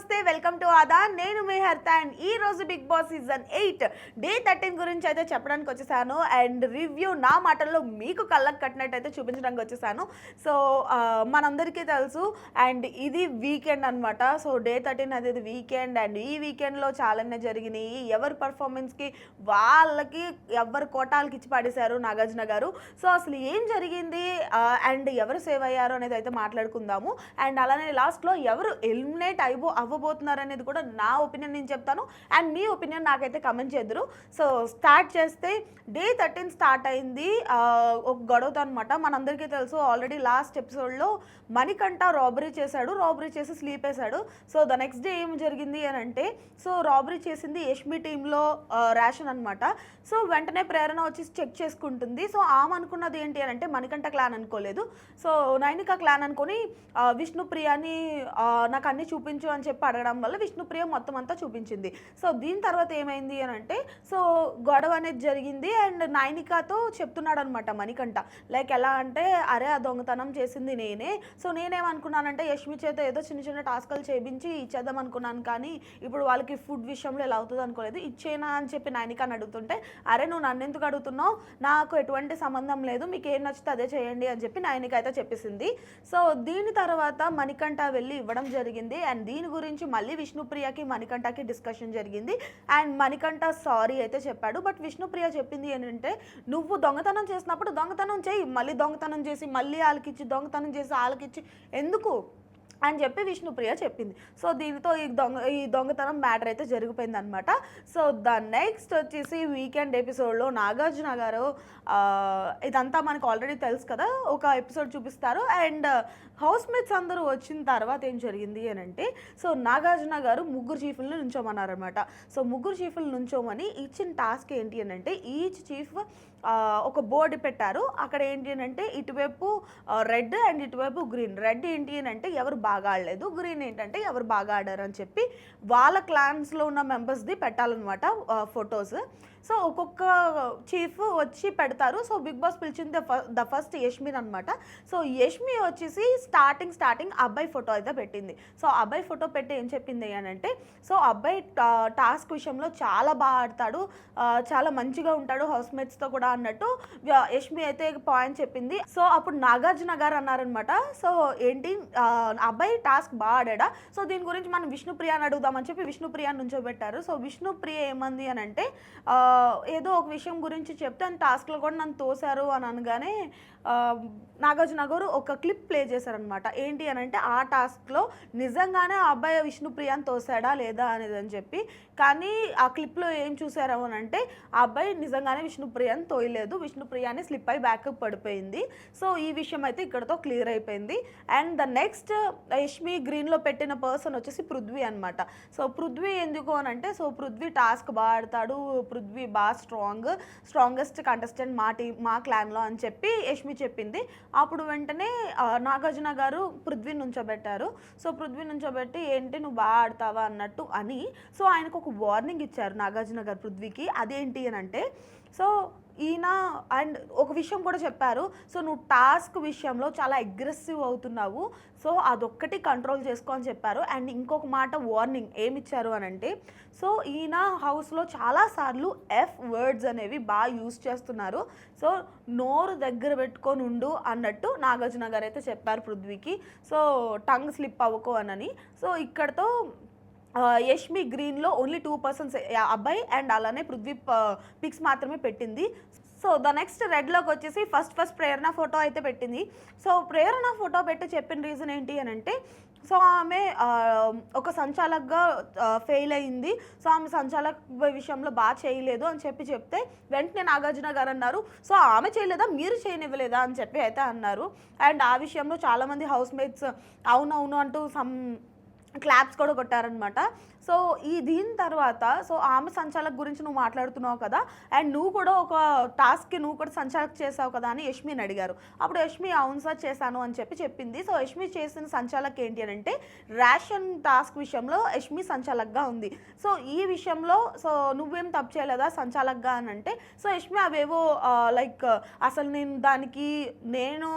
నమస్తే welcome to ఆదా. నేను మీ హర్త అండ్ ఈ రోజు Bigg Boss season eight day thirteen గురించి అయితే చెప్పడానికి వచ్చేసాను. అండ్ రివ్యూ నా మాటల్లో మీకు కళ్ళకు కట్టినట్టు అయితే చూపించడానికి వచ్చేసాను. సో మనందరికీ తెలుసు అండ్ ఇది వీకెండ్ అన్నమాట. సో డే థర్టీన్ అనేది వీకెండ్ అండ్ ఈ వీకెండ్లో చాలానే జరిగినాయి. ఎవరి పర్ఫార్మెన్స్కి వాళ్ళకి ఎవరి కోటాలకి ఇచ్చి పడేశారు నాగార్జున గారు. సో అసలు ఏం జరిగింది? అండ్ ఎవరు సేవ్ అయ్యారు అనేది అయితే మాట్లాడుకుందాము. అండ్ అలానే లాస్ట్లో ఎవరు ఎలిమినేట్ అయిపో అవ్వబోతున్నారు అనేది కూడా నా ఒపీనియన్ నేను చెప్తాను. అండ్ మీ ఒపీనియన్ నాకైతే కమెంట్ చేద్దరు. సో స్టార్ట్ చేస్తే డే థర్టీన్ స్టార్ట్ అయింది. ఒక గొడవతో అనమాట మనందరికీ తెలుసు ఆల్రెడీ లాస్ట్ ఎపిసోడ్లో మణికంఠ రాబరీ చేశాడు. రాబరీ చేసి స్లీప్ వేశాడు. సో ద నెక్స్ట్ డే ఏం జరిగింది అని అంటే సో రాబరీ చేసింది యష్మి టీంలో రేషన్ అనమాట సో వెంటనే ప్రేరణ వచ్చి చెక్ చేసుకుంటుంది. సో ఆమె అనుకున్నది ఏంటి అని అంటే మణికంఠ క్లాన్ అనుకోలేదు. సో నైనిక క్లాన్ అనుకొని విష్ణు ప్రియాని నాకు అన్ని చూపించు అని చెప్పి అడగడం వల్ల విష్ణుప్రియ మొత్తం అంతా చూపించింది. సో దీని తర్వాత ఏమైంది అని అంటే సో గొడవ అనేది జరిగింది అండ్ నైనికతో చెప్తున్నాడు అనమాట మణికంఠ. లైక్ ఎలా అంటే అరే ఆ దొంగతనం చేసింది నేనే. సో నేనేమనుకున్నానంటే యష్మి చేత ఏదో చిన్న చిన్న టాస్కులు చేయించి ఇచ్చేద్దాం అనుకున్నాను కానీ ఇప్పుడు వాళ్ళకి ఫుడ్ విషయంలో ఎలా అవుతుంది అనుకోలేదు. ఇచ్చేనా అని చెప్పి నైనికని అడుగుతుంటే అరే నువ్వు నన్ను ఎందుకు అడుగుతున్నావు? నాకు ఎటువంటి సంబంధం లేదు. మీకు ఏం నచ్చితే అదే చేయండి అని చెప్పి నైనిక అయితే చెప్పేసింది. సో దీని తర్వాత మణికంఠ వెళ్ళి ఇవ్వడం జరిగింది. అండ్ దీని గురించి గురించి మళ్ళీ విష్ణుప్రియకి మణికంఠకి డిస్కషన్ జరిగింది. అండ్ మణికంఠ సారీ అయితే చెప్పాడు. బట్ విష్ణుప్రియ చెప్పింది ఏంటంటే నువ్వు దొంగతనం చేసినప్పుడు దొంగతనం చేయి. మళ్ళీ దొంగతనం చేసి మళ్ళీ వాళ్ళకిచ్చి దొంగతనం చేసి వాళ్ళకిచ్చి ఎందుకు? అని చెప్పి విష్ణుప్రియ చెప్పింది. సో దీనితో ఈ దొంగ ఈ దొంగతనం మ్యాటర్ అయితే జరిగిపోయింది అనమాట సో ద నెక్స్ట్ వచ్చేసి వీకెండ్ ఎపిసోడ్లో నాగార్జున గారు ఇదంతా మనకు ఆల్రెడీ తెలుసు కదా ఒక ఎపిసోడ్ చూపిస్తారు. అండ్ హౌస్ మేట్స్ అందరూ వచ్చిన తర్వాత ఏం జరిగింది అని అంటే సో నాగార్జున గారు ముగ్గురు చీఫ్లను నుంచోమన్నారనమాట సో ముగ్గురు చీఫ్లు నుంచోమని ఇచ్చిన టాస్క్ ఏంటి అని అంటే ఈచ్ చీఫ్ ఒక బోర్డు పెట్టారు. అక్కడ ఏంటి అని అంటే ఇటువైపు రెడ్ అండ్ ఇటువైపు గ్రీన్. రెడ్ ఏంటి అని అంటే ఎవరు బాగా ఆడలేదు. గ్రీన్ ఏంటంటే ఎవరు బాగా ఆడారు అని చెప్పి వాళ్ళ క్లాన్స్లో ఉన్న మెంబర్స్ది పెట్టాలన్నమాట ఫొటోస్ సో ఒక్కొక్క చీఫ్ వచ్చి పెడతారు. సో బిగ్ బాస్ పిలిచింది ద ఫస్ట్ యష్మిన్ అనమాట సో యష్మి వచ్చేసి స్టార్టింగ్ స్టార్టింగ్ అబ్బాయి ఫోటో అయితే పెట్టింది. సో అబ్బాయి ఫోటో పెట్టి ఏం చెప్పింది అని అంటే సో అబ్బాయి టాస్క్ విషయంలో చాలా బాగా ఆడతాడు. చాలా మంచిగా ఉంటాడు. హౌస్మేట్స్తో కూడా అన్నట్టు యష్మి అయితే పాయింట్ చెప్పింది. సో అప్పుడు నాగార్జున గారు అన్నారనమాట సో ఏంటి అబ్బాయి టాస్క్ బాగా ఆడా సో దీని గురించి మనం విష్ణుప్రియ అని అడుగుదామని చెప్పి విష్ణుప్రియ నుంచోబెట్టారు. సో విష్ణుప్రియ ఏమంది అని అంటే ఏదో ఒక విషయం గురించి చెప్తే అని టాస్క్లో కూడా నన్ను తోశారు అని అనగానే నాగార్జున గారు ఒక క్లిప్ ప్లే చేశారనమాట ఏంటి అని అంటే ఆ టాస్క్లో నిజంగానే ఆ అబ్బాయి విష్ణుప్రియని తోసాడా లేదా అనేది అని చెప్పి. కానీ ఆ క్లిప్లో ఏం చూసారు అని అంటే ఆ అబ్బాయి నిజంగానే విష్ణుప్రియని తోయలేదు విష్ణుప్రియాని స్లిప్ అయి బ్యాకప్ పడిపోయింది. సో ఈ విషయం అయితే ఇక్కడతో క్లియర్ అయిపోయింది. అండ్ ద నెక్స్ట్ యష్మి గ్రీన్లో పెట్టిన పర్సన్ వచ్చేసి పృథ్వీ అనమాట సో పృథ్వీ ఎందుకు అని అంటే సో పృథ్వీ టాస్క్ బాగా ఆడతాడు. పృథ్వీ బాగా స్ట్రాంగ్ స్ట్రాంగెస్ట్ కంటెస్టెంట్ మా టీ మా క్లాన్లో అని చెప్పి యష్మి చెప్పింది. అప్పుడు వెంటనే నాగార్జున గారు పృథ్వీ నుంచోబెట్టారు. సో పృథ్వీ నుంచోబెట్టి ఏంటి నువ్వు బాగా ఆడతావా? అన్నట్టు అని. సో ఆయనకు ఒక వార్నింగ్ ఇచ్చారు నాగార్జున గారు పృథ్వీకి. అదేంటి అని అంటే సో ఈయన అండ్ ఒక విషయం కూడా చెప్పారు. సో నువ్వు టాస్క్ విషయంలో చాలా అగ్రెసివ్ అవుతున్నావు. సో అదొక్కటి కంట్రోల్ చేసుకో అని చెప్పారు. అండ్ ఇంకొక మాట వార్నింగ్ ఏమి ఇచ్చారు అని అంటే సో ఈయన హౌస్లో చాలాసార్లు ఎఫ్ వర్డ్స్ అనేవి బాగా యూస్ చేస్తున్నారు. సో నోరు దగ్గర పెట్టుకొని ఉండు అన్నట్టు నాగార్జున గారు అయితే చెప్పారు పృథ్వీకి. సో టంగ్ స్లిప్ అవ్వకో అనని. సో ఇక్కడతో యష్మి గ్రీన్లో ఓన్లీ టూ పర్సన్స్ అబ్బాయి అండ్ అలానే పృథ్వీ పిక్స్ మాత్రమే పెట్టింది. సో ద నెక్స్ట్ రెడ్లోకి వచ్చేసి ఫస్ట్ ఫస్ట్ ప్రేరణ ఫోటో అయితే పెట్టింది. సో ప్రేరణ ఫోటో పెట్టి చెప్పిన రీజన్ ఏంటి అని అంటే సో ఆమె ఒక సంచాలక్గా ఫెయిల్ అయింది. సో ఆమె సంచాలక్ విషయంలో బాగా చేయలేదు అని చెప్పి చెప్తే వెంటనే నాగార్జున గారు అన్నారు సో ఆమె చేయలేదా? మీరు చేయనివ్వలేదా? అని చెప్పి అయితే అన్నారు. అండ్ ఆ విషయంలో చాలామంది హౌస్ మేట్స్ అవునవును అంటూ సమ్ క్లాప్స్ కూడా కొట్టారనమాట సో ఈ దీని తర్వాత సో ఆమె సంచాలక్ గురించి నువ్వు మాట్లాడుతున్నావు కదా అండ్ నువ్వు కూడా ఒక టాస్క్కి నువ్వు కూడా సంచాలక్ చేసావు కదా అని యష్మిని అడిగారు. అప్పుడు యష్మి అవును సార్ చేశాను అని చెప్పి చెప్పింది. సో యష్మి చేసిన సంచాలక్ ఏంటి అని అంటే రేషన్ టాస్క్ విషయంలో యష్మి సంచాలక్గా ఉంది. సో ఈ విషయంలో సో నువ్వేం తప్పు చేయలేదా సంచాలక్గా అని అంటే సో యష్మి అవేవో లైక్ అసలు నేను దానికి నేను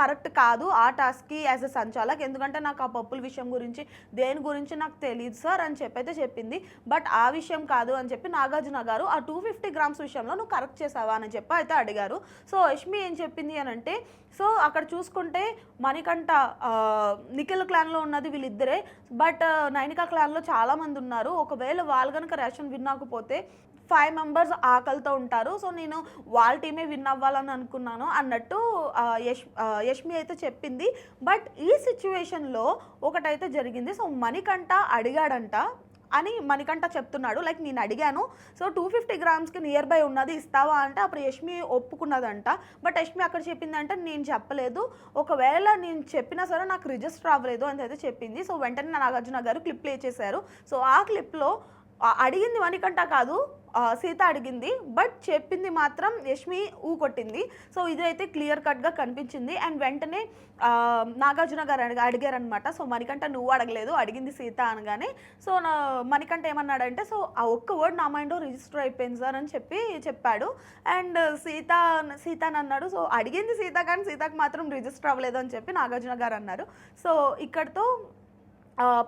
కరెక్ట్ కాదు ఆ టాస్క్కి యాజ్ అ సంచాలక్. ఎందుకంటే నాకు ఆ పప్పుల విషయం గురించి దేని గురించి నాకు తెలియదు సార్ అని చెప్పి అయితే చెప్పింది. బట్ ఆ విషయం కాదు అని చెప్పి నాగార్జున గారు ఆ టూ ఫిఫ్టీ గ్రామ్స్ విషయంలో నువ్వు కరెక్ట్ చేసావా అని చెప్పి అయితే అడిగారు. సో యష్మి ఏం చెప్పింది అని అంటే సో అక్కడ చూసుకుంటే మణికంఠ నిఖిల్ క్లాన్లో ఉన్నది వీళ్ళిద్దరే. బట్ నైనికా క్లాన్లో చాలామంది ఉన్నారు. ఒకవేళ వాళ్ళు కనుక రేషన్ విన్నాకపోతే ఫైవ్ మెంబర్స్ ఆకలితో ఉంటారు. సో నేను వాళ్ళ టీమే విన్ అవ్వాలని అనుకున్నాను అన్నట్టు యష్ యష్మి అయితే చెప్పింది. బట్ ఈ సిచ్యువేషన్లో ఒకటైతే జరిగింది. సో మణికంఠ అడిగాడంట అని మణికంఠ చెప్తున్నాడు. లైక్ నేను అడిగాను. సో టూ ఫిఫ్టీ గ్రామ్స్కి నియర్ బై ఉన్నది ఇస్తావా అంటే అప్పుడు యష్మి ఒప్పుకున్నదంట. బట్ యష్మి అక్కడ చెప్పిందంటే నేను చెప్పలేదు. ఒకవేళ నేను చెప్పినా సరే నాకు రిజిస్టర్ అవ్వలేదు అని అయితే చెప్పింది. సో వెంటనే నాగార్జున గారు క్లిప్ ప్లే చేశారు. సో ఆ క్లిప్లో అడిగింది మణికంఠ కాదు సీత అడిగింది బట్ చెప్పింది మాత్రం యష్మి ఊ కొట్టింది. సో ఇదైతే క్లియర్ కట్గా కనిపించింది. అండ్ వెంటనే నాగార్జున గారు అడిగా అడిగారనమాట సో మణికంఠ నువ్వు అడగలేదు అడిగింది సీత అనగానే. సో నా మణికంఠ ఏమన్నాడంటే సో ఆ ఒక్క వర్డ్ నా మైండ్లో రిజిస్టర్ అయిపోయింది సార్ అని చెప్పి చెప్పాడు. అండ్ సీత సీత అని అన్నాడు. సో అడిగింది సీత కానీ సీతకు మాత్రం రిజిస్టర్ అవ్వలేదు అని చెప్పి నాగార్జున గారు అన్నారు. సో ఇక్కడతో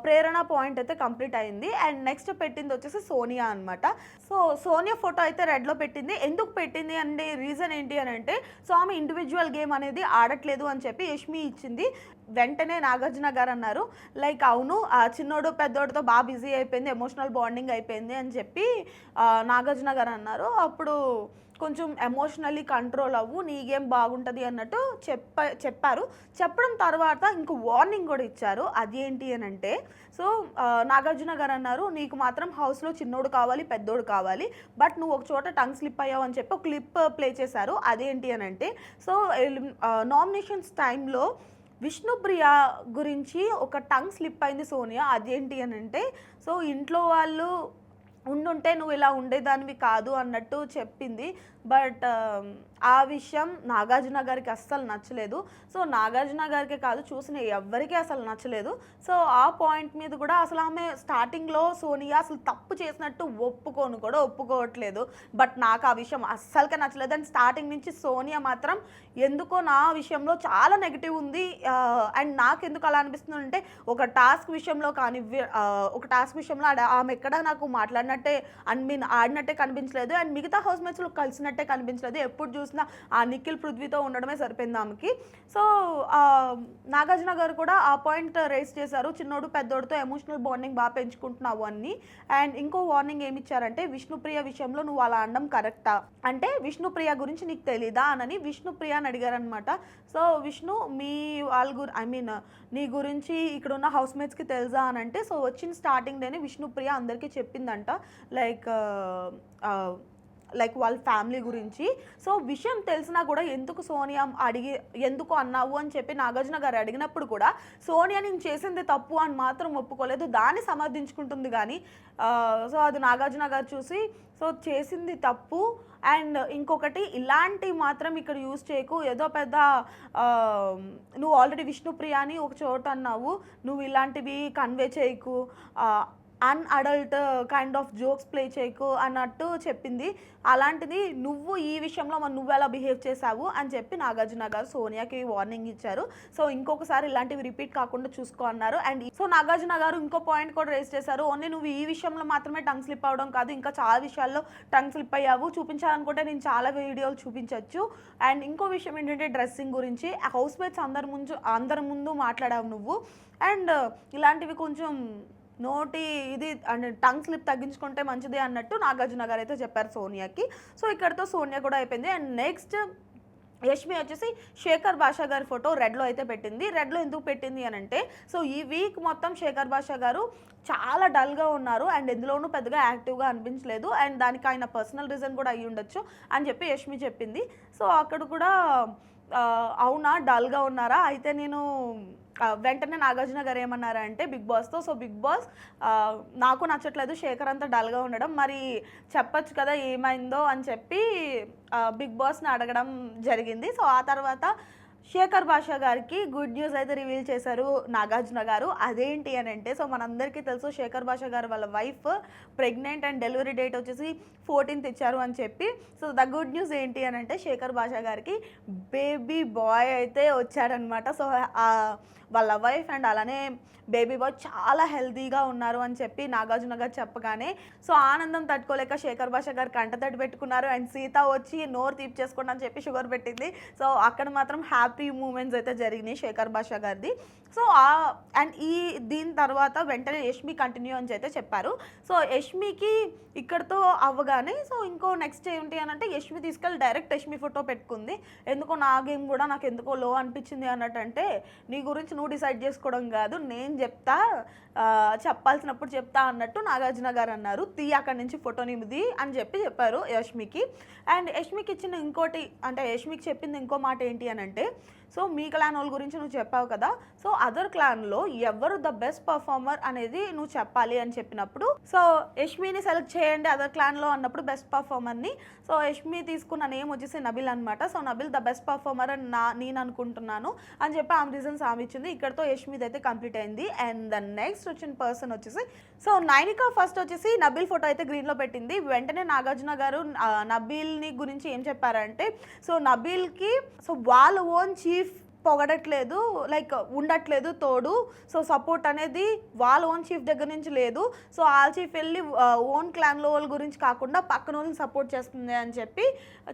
ప్రేరణ పాయింట్ అయితే కంప్లీట్ అయింది. అండ్ నెక్స్ట్ పెట్టింది వచ్చేసి సోనియా అనమాట సో సోనియా ఫోటో అయితే రెడ్లో పెట్టింది. ఎందుకు పెట్టింది అంటే రీజన్ ఏంటి అని అంటే సో ఆమె ఇండివిజువల్ గేమ్ అనేది ఆడట్లేదు అని చెప్పి యష్మి ఇచ్చింది. వెంటనే నాగార్జున గారు అన్నారు. లైక్ అవును ఆ చిన్నోడు పెద్దోడితో బాగా బిజీ అయిపోయింది ఎమోషనల్ బాండింగ్ అయిపోయింది అని చెప్పి నాగార్జున గారు అన్నారు. అప్పుడు కొంచెం ఎమోషనల్లీ కంట్రోల్ అవ్వు నీ గేమ్ బాగుంటుంది అన్నట్టు చెప్ప చెప్పారు. చెప్పడం తర్వాత ఇంకో వార్నింగ్ కూడా ఇచ్చారు. అది ఏంటి అని అంటే సో నాగార్జున గారు అన్నారు నీకు మాత్రం హౌస్లో చిన్నోడు కావాలి పెద్దోడు కావాలి బట్ నువ్వు ఒక చోట టంగ్ స్లిప్ అయ్యావు అని చెప్పి ఒక క్లిప్ ప్లే చేశారు. అదేంటి అని అంటే సో నామినేషన్స్ టైంలో విష్ణుప్రియ గురించి ఒక టంగ్ స్లిప్ అయింది సోనియా. అదేంటి అని అంటే సో ఇంట్లో వాళ్ళు ఉండుంటే నువ్వు ఇలా ఉండేదానివి కాదు అన్నట్టు చెప్పింది. బట్ ఆ విషయం నాగార్జున గారికి అస్సలు నచ్చలేదు. సో నాగార్జున గారికి కాదు చూసిన ఎవ్వరికీ అసలు నచ్చలేదు. సో ఆ పాయింట్ మీద కూడా అసలు ఆమె స్టార్టింగ్లో సోనియా అసలు తప్పు చేసినట్టు ఒప్పుకోను కూడా ఒప్పుకోవట్లేదు. బట్ నాకు ఆ విషయం అస్సలకే నచ్చలేదు. అండ్ స్టార్టింగ్ నుంచి సోనియా మాత్రం ఎందుకో నా విషయంలో చాలా నెగిటివ్ ఉంది. అండ్ నాకు ఎందుకు అలా అనిపిస్తుంది అంటే ఒక టాస్క్ విషయంలో కానీ ఒక టాస్క్ విషయంలో ఆడ- ఆమె ఎక్కడ నాకు మాట్లాడినట్టే అండ్ మీన్ ఆడినట్టే కనిపించలేదు. అండ్ మిగతా హౌస్ మేట్స్లో కలిసినట్టే కనిపించలేదు. ఎప్పుడు చూసినా ఆ నిఖిల్ పృథ్వీతో ఉండడమే సరిపోయింది ఆమెకి సో నాగార్జున గారు కూడా ఆ పాయింట్ రేస్ చేశారు. చిన్నోడు పెద్దోడితో ఎమోషనల్ బాండింగ్ బాగా పెంచుకుంటున్నావు అని అండ్ ఇంకో వార్నింగ్ ఏమి ఇచ్చారంటే విష్ణుప్రియ విషయంలో నువ్వు అలా అనడం కరెక్టా అంటే విష్ణుప్రియ గురించి నీకు తెలీదా? అని విష్ణుప్రియ అని అడిగారనమాట సో విష్ణు మీ వాళ్ళ గురి ఐ మీన్ నీ గురించి ఇక్కడ ఉన్న హౌస్ మేట్స్కి తెలుసా? అని అంటే సో వచ్చిన స్టార్టింగ్ డేనే విష్ణుప్రియ అందరికీ చెప్పిందంట. లైక్ లైక్ వాళ్ళ ఫ్యామిలీ గురించి. సో విషయం తెలిసినా కూడా ఎందుకు సోనియా అడిగి ఎందుకు అన్నావు అని చెప్పి నాగార్జున గారు అడిగినప్పుడు కూడా సోనియా నేను చేసింది తప్పు అని మాత్రం ఒప్పుకోలేదు. దాన్ని సమర్థించుకుంటుంది కానీ సో అది నాగార్జున గారు చూసి సో చేసింది తప్పు. అండ్ ఇంకొకటి ఇలాంటి మాత్రం ఇక్కడ యూజ్ చేయకు. ఏదో పెద్ద నువ్వు ఆల్రెడీ విష్ణుప్రియ అని ఒక చోట అన్నావు. నువ్వు ఇలాంటివి కన్వే చేయకు. An adult kind of jokes play చేయకు అన్నట్టు చెప్పింది. అలాంటిది నువ్వు ఈ విషయంలో మరి నువ్వు ఎలా బిహేవ్ చేసావు అని చెప్పి నాగార్జున గారు సోనియాకి వార్నింగ్ ఇచ్చారు. సో ఇంకొకసారి ఇలాంటివి రిపీట్ కాకుండా చూసుకో అన్నారు. అండ్ సో నాగార్జున గారు ఇంకో పాయింట్ కూడా రేస్ చేశారు. ఓన్లీ నువ్వు ఈ విషయంలో మాత్రమే టంగ్ స్లిప్ అవ్వడం కాదు ఇంకా చాలా విషయాల్లో టంగ్ స్లిప్ అయ్యావు. చూపించాలనుకుంటే నేను చాలా వీడియోలు చూపించవచ్చు అండ్ ఇంకో విషయం ఏంటంటే డ్రెస్సింగ్ గురించి. హౌస్ మేట్స్ అందరి ముందు అందరి ముందు మాట్లాడావు నువ్వు. అండ్ ఇలాంటివి కొంచెం నోటి ఇది అండ్ టంగ్ స్లిప్ తగ్గించుకుంటే మంచిది అన్నట్టు నాగార్జున గారు అయితే చెప్పారు సోనియాకి. సో ఇక్కడతో సోనియా కూడా అయిపోయింది. అండ్ నెక్స్ట్ యష్మి వచ్చేసి శేఖర్ భాషా గారి ఫోటో రెడ్లో అయితే పెట్టింది. రెడ్లో ఎందుకు పెట్టింది అని అంటే సో ఈ వీక్ మొత్తం శేఖర్ భాషా గారు చాలా డల్గా ఉన్నారు. అండ్ ఎందులోనూ పెద్దగా యాక్టివ్గా అనిపించలేదు. అండ్ దానికి ఆయన పర్సనల్ రీజన్ కూడా అయ్యి ఉండొచ్చు అని చెప్పి యష్మి చెప్పింది. సో అక్కడ కూడా అవునా? డల్గా ఉన్నారా? అయితే నేను వెంటనే నాగార్జున గారు ఏమన్నారంటే బిగ్ బాస్తో సో బిగ్ బాస్ నాకు నచ్చట్లేదు శేఖర్ అంతా డల్గా ఉండడం మరి చెప్పొచ్చు కదా ఏమైందో అని చెప్పి బిగ్ బాస్ని అడగడం జరిగింది. సో ఆ తర్వాత శేఖర్ బాషా గారికి గుడ్ న్యూస్ అయితే రివీల్ చేశారు నాగార్జున గారు. అదేంటి అని అంటే సో మనందరికీ తెలుసు శేఖర్ బాషా గారు వాళ్ళ wife pregnant and delivery date వచ్చేసి ఫోర్టీన్త్ ఇచ్చారు అని చెప్పి. సో ద గుడ్ న్యూస్ ఏంటి అని అంటే శేఖర్ బాషా గారికి బేబీ బాయ్ అయితే వచ్చాడనమాట. సో వాళ్ళ వైఫ్ అండ్ అలానే బేబీ బాయ్ చాలా హెల్తీగా ఉన్నారు అని చెప్పి నాగార్జున గారు చెప్పగానే సో ఆనందం తట్టుకోలేక శేఖర్ బాషా గారు తట్టు పెట్టుకున్నారు. అండ్ సీత వచ్చి నోరు తీపి చేసుకోండి అని చెప్పి షుగర్ పెట్టింది. సో అక్కడ మాత్రం హ్యాపీ మూమెంట్స్ అయితే జరిగినాయి శేఖర్ భాష గారిది. సో అండ్ ఈ దీని తర్వాత వెంటనే యష్మి కంటిన్యూ అని అయితే చెప్పారు. సో యష్మికి ఇక్కడతో అవ్వగానే సో ఇంకో నెక్స్ట్ ఏంటి అని అంటే యష్మి తీసుకెళ్ళి డైరెక్ట్ యష్మి ఫోటో పెట్టుకుంది. ఎందుకో నా గేమ్ కూడా నాకు ఎందుకో లో అనిపించింది అన్నట్టు అంటే నీ గురించి నువ్వు డిసైడ్ చేసుకోవడం కాదు నేను చెప్తా చెప్పాల్సినప్పుడు చెప్తా అన్నట్టు నాగార్జున గారు అన్నారు. తీ అక్కడి నుంచి ఫోటో నిమిది అని చెప్పి చెప్పారు యష్మికి. అండ్ యష్మికి ఇచ్చిన ఇంకోటి అంటే యష్మికి చెప్పింది ఇంకో మాట ఏంటి అని అంటే సో మీ క్లాన్ వాళ్ళ గురించి నువ్వు చెప్పావు కదా. సో అదర్ క్లాన్లో ఎవరు ద బెస్ట్ పర్ఫార్మర్ అనేది నువ్వు చెప్పాలి అని చెప్పినప్పుడు సో యష్మిని సెలెక్ట్ చేయండి అదర్ క్లాన్లో అన్నప్పుడు బెస్ట్ పర్ఫార్మర్ని సో యష్మి తీసుకున్న నేమ్ వచ్చేసి నబిల్ అనమాట so Nabil the best performer అని నా నేను అనుకుంటున్నాను అని చెప్పి ఆమె రీజన్స్ ఆమె ఇచ్చింది. ఇక్కడతో యష్మిది అయితే కంప్లీట్ అయింది. అండ్ ద నెక్స్ట్ వచ్చిన పర్సన్ వచ్చేసి సో నైనికా ఫస్ట్ వచ్చేసి నబిల్ ఫోటో అయితే గ్రీన్లో పెట్టింది. వెంటనే నాగార్జున గారు నబీల్ని గురించి ఏం చెప్పారంటే సో నబీల్కి సో వాళ్ళ ఓన్ చీఫ్ పొగడట్లేదు లైక్ ఉండట్లేదు తోడు. సో సపోర్ట్ అనేది వాళ్ళ ఓన్ చీఫ్ దగ్గర నుంచి లేదు. సో వాళ్ళ చీఫ్ వెళ్ళి ఓన్ క్లాన్లో వాళ్ళ గురించి కాకుండా పక్కన వాళ్ళని సపోర్ట్ చేస్తుంది అని చెప్పి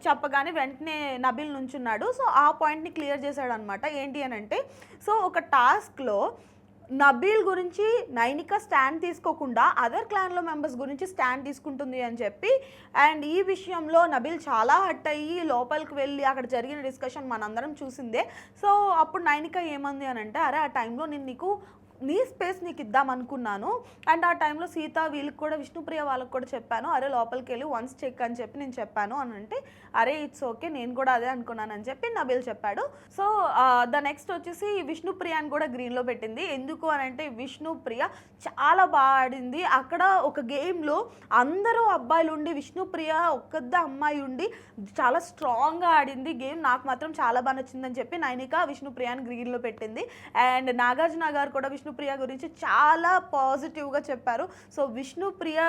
చెప్పగానే వెంటనే నబిల్ నుంచున్నాడు. సో ఆ పాయింట్ని క్లియర్ చేశాడు అనమాట ఏంటి అని అంటే సో ఒక టాస్క్లో నబీల్ గురించి నైనిక స్టాండ్ తీసుకోకుండా అదర్ క్లాన్లో మెంబర్స్ గురించి స్టాండ్ తీసుకుంటుంది అని చెప్పి అండ్ ఈ విషయంలో నబీల్ చాలా హట్ అయ్యి లోపలికి వెళ్ళి అక్కడ జరిగిన డిస్కషన్ మనందరం చూసిందే. సో అప్పుడు నైనిక ఏమంది అని అంటే అరే ఆ టైంలో నేను నీకు నీ స్పేస్ నీకు ఇద్దాం అనుకున్నాను. అండ్ ఆ టైంలో సీత వీళ్ళకి కూడా విష్ణుప్రియ వాళ్ళకి కూడా చెప్పాను అరే లోపలికి వెళ్ళి వన్స్ చెక్ అని చెప్పి నేను చెప్పాను. అని అంటే అరే ఇట్స్ ఓకే నేను కూడా అదే అనుకున్నాను అని చెప్పి నబీల్ చెప్పాడు. సో ద నెక్స్ట్ వచ్చేసి విష్ణుప్రియ అని కూడా గ్రీన్లో పెట్టింది. ఎందుకు అని అంటే విష్ణుప్రియ చాలా బాగా ఆడింది. అక్కడ ఒక గేమ్లో అందరూ అబ్బాయిలు ఉండి విష్ణుప్రియ ఒక్కద్ద అమ్మాయి ఉండి చాలా స్ట్రాంగ్గా ఆడింది. గేమ్ నాకు మాత్రం చాలా బాగా నచ్చిందని చెప్పి నైనిక విష్ణుప్రియాని గ్రీన్లో పెట్టింది. అండ్ నాగార్జున గారు కూడా విష్ణుప్రియ గురించి చాలా పాజిటివ్గా చెప్పారు. సో విష్ణుప్రియ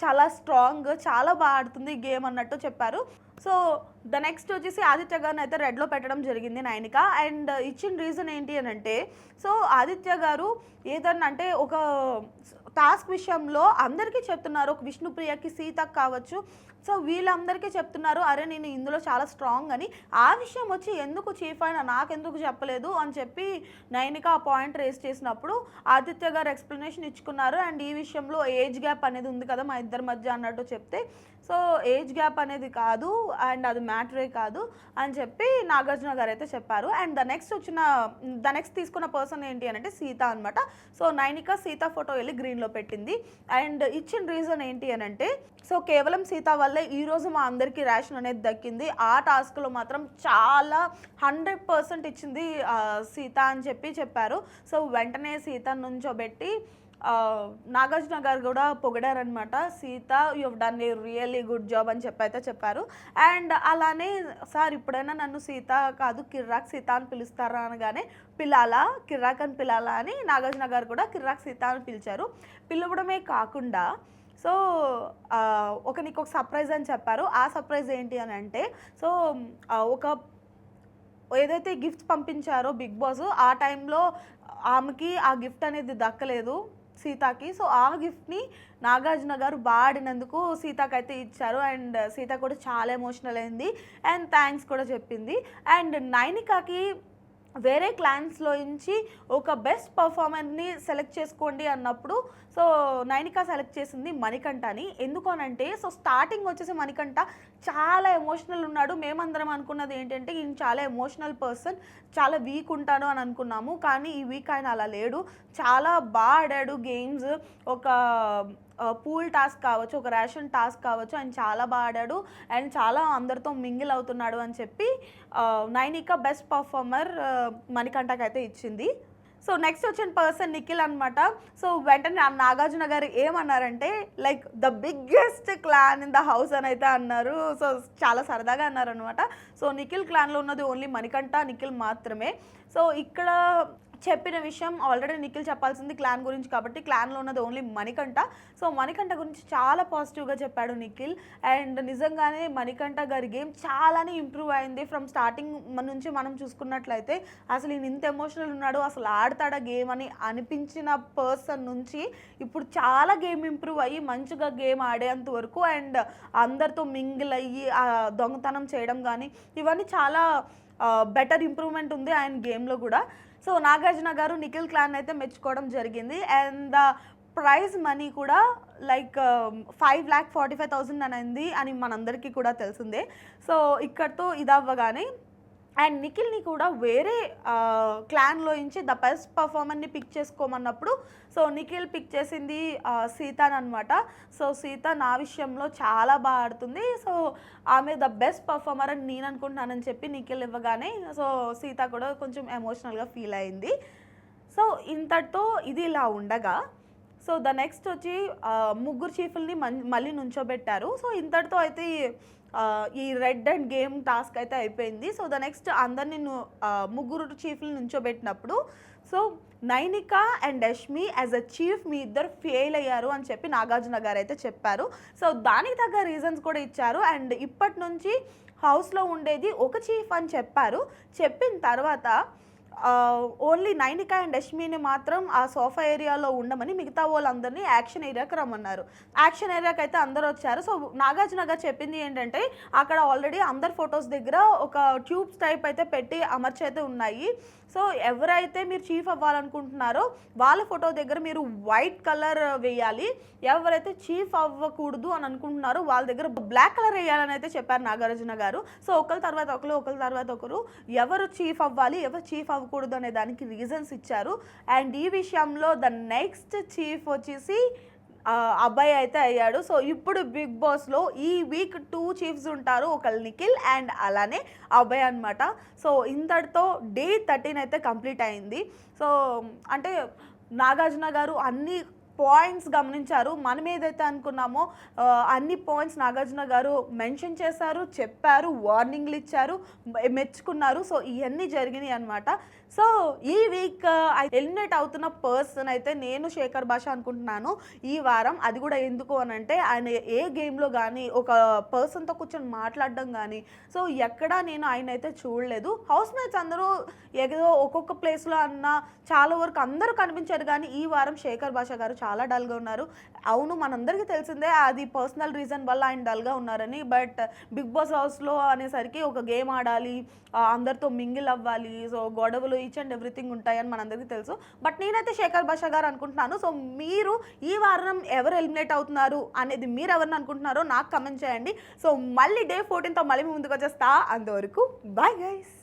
చాలా స్ట్రాంగ్ చాలా బాగా ఆడుతుంది గేమ్ అన్నట్టు చెప్పారు. సో ద నెక్స్ట్ వచ్చేసి ఆదిత్య గారిని అయితే రెడ్లో పెట్టడం జరిగింది నయనిక అండ్ ఇచ్చిన రీజన్ ఏంటి అని అంటే సో ఆదిత్య గారు ఏదన్నా అంటే ఒక టాస్క్ విషయంలో అందరికీ చెప్తున్నారు. ఒక విష్ణుప్రియకి సీతకు కావచ్చు. సో వీళ్ళందరికీ చెప్తున్నారు. అరే నేను ఇందులో చాలా స్ట్రాంగ్ అని. ఆ విషయం వచ్చి ఎందుకు చీఫ్ అయినా నాకెందుకు చెప్పలేదు అని చెప్పి నైనిక ఆ పాయింట్ రేస్ చేసినప్పుడు ఆదిత్య గారు ఎక్స్ప్లెనేషన్ ఇచ్చుకున్నారు. అండ్ ఈ విషయంలో ఏజ్ గ్యాప్ అనేది ఉంది కదా మా ఇద్దరి మధ్య అన్నట్టు చెప్తే సో ఏజ్ గ్యాప్ అనేది కాదు అండ్ అది మ్యాటరే కాదు అని చెప్పి నాగార్జున గారు అయితే చెప్పారు. అండ్ ద నెక్స్ట్ వచ్చిన ద నెక్స్ట్ తీసుకున్న పర్సన్ ఏంటి అని అంటే సీత అనమాట సో నైనిక సీత ఫోటో వెళ్ళి గ్రీన్లో పెట్టింది. అండ్ ఇచ్చిన రీజన్ ఏంటి అని అంటే సో కేవలం సీత వల్లే ఈరోజు మా అందరికీ రేషన్ అనేది దక్కింది. ఆ టాస్క్లో మాత్రం చాలా హండ్రెడ్ పర్సెంట్ ఇచ్చింది సీత అని చెప్పి చెప్పారు. సో వెంటనే సీత నుంచోబెట్టి నాగార్జున గారు కూడా పొగిడారనమాట Seetha you done a really good job అని చెప్పి అయితే చెప్పారు. అండ్ అలానే సార్ ఇప్పుడైనా నన్ను సీత కాదు కిర్రాక్ సీత అని పిలుస్తారా? అనగానే పిల్లాలా కిర్రాక్ అని పిల్లాలా అని నాగార్జున గారు కూడా కిర్రాక్ సీత అని పిలిచారు. పిలవడమే కాకుండా సో ఒక నీకు ఒక సర్ప్రైజ్ అని చెప్పారు. ఆ సర్ప్రైజ్ ఏంటి అని అంటే సో ఒక ఏదైతే గిఫ్ట్స్ పంపించారో బిగ్ బాస్ ఆ టైంలో ఆమెకి ఆ గిఫ్ట్ అనేది దక్కలేదు. సీతాకి. సో ఆ గిఫ్ట్ని నాగార్జున గారు బాడినందుకు ఆడినందుకు సీతాకి అయితే ఇచ్చారు. అండ్ సీత కూడా చాలా ఎమోషనల్ అయింది. అండ్ థ్యాంక్స్ కూడా చెప్పింది. అండ్ నైనికాకి వేరే క్లాన్స్లో నుంచి ఒక బెస్ట్ పర్ఫార్మర్ని సెలెక్ట్ చేసుకోండి అన్నప్పుడు సో నైనిక సెలెక్ట్ చేసింది మణికంఠని. ఎందుకు అనంటే సో స్టార్టింగ్ వచ్చేసి మణికంఠ చాలా ఎమోషనల్ ఉన్నాడు. మేమందరం అనుకున్నది ఏంటంటే ఈయన చాలా ఎమోషనల్ పర్సన్ చాలా వీక్ ఉంటాడు అని అనుకున్నాము. కానీ ఈ వీక్ ఆయన అలా లేడు. చాలా బాగా ఆడాడు గేమ్స్ ఒక పూల్ టాస్క్ కావచ్చు ఒక రేషన్ టాస్క్ కావచ్చు ఆయన చాలా బాగా ఆడాడు. అండ్ చాలా అందరితో మింగిల్ అవుతున్నాడు అని చెప్పి నైనిక బెస్ట్ పర్ఫార్మర్ మణికంఠకి అయితే ఇచ్చింది. సో నెక్స్ట్ వచ్చిన పర్సన్ నిఖిల్ అనమాట సో వెంటనే ఆ నాగార్జున గారు ఏమన్నారంటే like the biggest clan in the house అని అయితే అన్నారు. సో చాలా సరదాగా అన్నారు అనమాట సో నిఖిల్ క్లాన్లో ఉన్నది ఓన్లీ మణికంఠ నిఖిల్ మాత్రమే. సో ఇక్కడ చెప్పిన విషయం ఆల్రెడీ నిఖిల్ చెప్పాల్సింది క్లాన్ గురించి కాబట్టి క్లాన్లో ఉన్నది ఓన్లీ మణికంఠ. సో మణికంఠ గురించి చాలా పాజిటివ్గా చెప్పాడు నిఖిల్. అండ్ నిజంగానే మణికంఠ గారి గేమ్ చాలానే ఇంప్రూవ్ అయింది. ఫ్రమ్ స్టార్టింగ్ నుంచి మనం చూసుకున్నట్లయితే అసలు ఈయన ఇంత ఎమోషనల్ ఉన్నాడు అసలు ఆడతాడా గేమ్ అని అనిపించిన పర్సన్ నుంచి ఇప్పుడు చాలా గేమ్ ఇంప్రూవ్ అయ్యి మంచిగా గేమ్ ఆడేంత వరకు అండ్ అందరితో మింగిల్ అయ్యి దొంగతనం చేయడం కానీ ఇవన్నీ చాలా బెటర్ ఇంప్రూవ్మెంట్ ఉంది ఆయన గేమ్లో కూడా. సో నాగార్జున గారు నిఖిల్ క్లాన్ అయితే మెచ్చుకోవడం జరిగింది. అండ్ ద ప్రైజ్ మనీ కూడా like five lakh forty five thousand అనేది అని మనందరికీ కూడా తెలిసిందే. సో ఇక్కడతో ఇది అవ్వగానే అండ్ నిఖిల్ని కూడా వేరే క్లాన్లో నుంచి ద బెస్ట్ పర్ఫార్మర్ని పిక్ చేసుకోమన్నప్పుడు సో నిఖిల్ పిక్ చేసింది సీతాన్ అనమాట సో సీత నా విషయంలో చాలా బాగా ఆడుతుంది. సో ఆమె ద బెస్ట్ పర్ఫార్మర్ అని నేను అనుకుంటున్నానని చెప్పి నిఖిల్ ఇవ్వగానే సో సీత కూడా కొంచెం ఎమోషనల్గా ఫీల్ అయింది. సో ఇంతటితో ఇది ఇలా ఉండగా సో ద నెక్స్ట్ వచ్చి ముగ్గురు చీఫుల్ని మళ్ళీ నుంచోబెట్టారు. సో ఇంతటితో అయితే ఈ, రెడ్ అండ్ గేమ్ టాస్క్ అయితే అయిపోయింది. సో ద నెక్స్ట్ అందరిని ముగ్గురు చీఫ్లు నుంచోబెట్టినప్పుడు so Nainika and Yashmi as a chief మీ ఇద్దరు ఫెయిల్ అయ్యారు అని చెప్పి నాగార్జున గారు అయితే చెప్పారు. సో దానికి తగ్గ రీజన్స్ కూడా ఇచ్చారు. అండ్ ఇప్పటి నుంచి హౌస్లో ఉండేది ఒక చీఫ్ అని చెప్పారు. చెప్పిన తర్వాత ఓన్లీ నైనిక అండ్ యష్మిని మాత్రం ఆ సోఫా ఏరియాలో ఉండమని మిగతా వాళ్ళందరినీ యాక్షన్ ఏరియాకి రమ్మన్నారు. యాక్షన్ ఏరియాకి అయితే అందరూ వచ్చారు. సో నాగార్జున గారు చెప్పింది ఏంటంటే అక్కడ ఆల్రెడీ అందరి ఫొటోస్ దగ్గర ఒక ట్యూబ్స్ టైప్ అయితే పెట్టి అమర్చి అయితే ఉన్నాయి. సో ఎవరైతే మీరు చీఫ్ అవ్వాలనుకుంటున్నారో వాళ్ళ ఫోటో దగ్గర మీరు వైట్ కలర్ వేయాలి. ఎవరైతే చీఫ్ అవ్వకూడదు అని అనుకుంటున్నారో వాళ్ళ దగ్గర బ్లాక్ కలర్ వేయాలని అయితే చెప్పారు నాగార్జున గారు. సో ఒకరి తర్వాత ఒకరు ఒకరి తర్వాత ఒకరు ఎవరు చీఫ్ అవ్వాలి ఎవరు చీఫ్ అవ్వకూడదు అనే దానికి రీజన్స్ ఇచ్చారు. అండ్ ఈ విషయంలో ద నెక్స్ట్ చీఫ్ వచ్చేసి అబ్బాయి అయితే అయ్యాడు. సో ఇప్పుడు బిగ్ బాస్లో ఈ వీక్ టూ చీఫ్స్ ఉంటారు ఒకళ్ళు నిఖిల్ అండ్ అలానే అబ్బాయి అనమాట సో ఇంతటితో డే థర్టీన్ అయితే కంప్లీట్ అయింది. సో అంటే నాగార్జున గారు అన్ని పాయింట్స్ గమనించారు. మనం ఏదైతే అనుకున్నామో అన్ని పాయింట్స్ నాగార్జున గారు మెన్షన్ చేశారు చెప్పారు వార్నింగ్లు ఇచ్చారు మెచ్చుకున్నారు. సో ఇవన్నీ జరిగినాయి అనమాట సో ఈ వీక్ ఎలిమినేట్ అవుతున్న పర్సన్ అయితే నేను శేఖర్ భాష అనుకుంటున్నాను. ఈ వారం అది కూడా ఎందుకు అని అంటే ఆయన ఏ గేమ్లో కానీ ఒక పర్సన్తో కూర్చొని మాట్లాడడం కానీ సో ఎక్కడా నేను ఆయన అయితే చూడలేదు. హౌస్ మేట్స్ అందరూ ఏదో ఒక్కొక్క ప్లేస్లో అన్న చాలా వరకు అందరూ కనిపించారు కానీ ఈ వారం శేఖర్ భాష గారు చాలా డల్గా ఉన్నారు. అవును మనందరికీ తెలిసిందే అది పర్సనల్ రీజన్ వల్ల ఆయన డల్గా ఉన్నారని బట్ బిగ్ బాస్ హౌస్లో అనేసరికి ఒక గేమ్ ఆడాలి అందరితో మింగిల్ అవ్వాలి సో గొడవలు ఈచ్ అండ్ ఎవ్రీథింగ్ ఉంటాయని మనందరికీ తెలుసు. బట్ నేనైతే శేఖర్ భాషా గారు అనుకుంటున్నాను. సో మీరు ఈ వారం ఎవరు ఎలిమినేట్ అవుతున్నారు అనేది మీరు ఎవరిని అనుకుంటున్నారో నాకు కమెంట్ చేయండి. సో మళ్ళీ డే ఫోర్టీన్తో మళ్ళీ ముందుకు వచ్చేస్తా. అంతవరకు బాయ్ గైస్